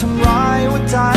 ทำร้ายหัวใจ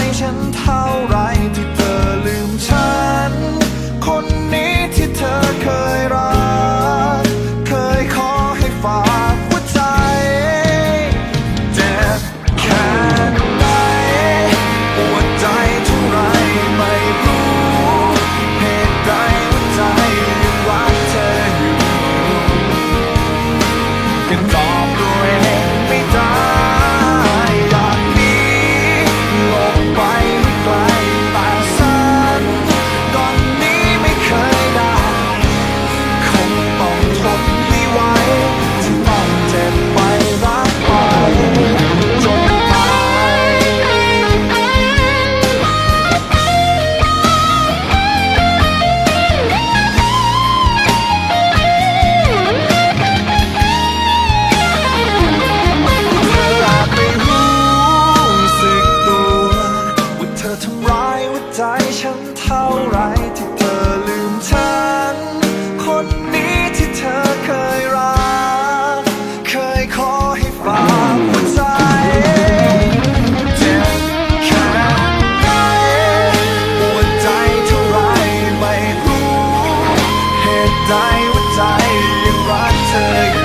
ทำร้ายหัวใจฉันเท่าไรที่เธอลืมฉัน คนนี้ที่เธอเคยรัก เคยขอให้ฝากหัวใจเจ็บแค่ไหนปวใจเท่าไรไม่รู้ เหตุใดหัวใจยังรักเธออ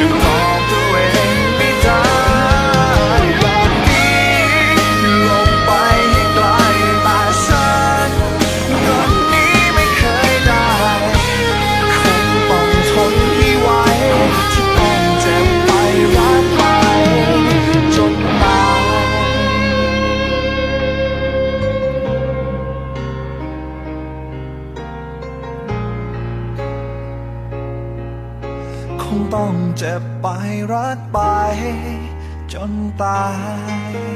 ยู่ก็ งต้องเจ็บไปรักไป จนตาย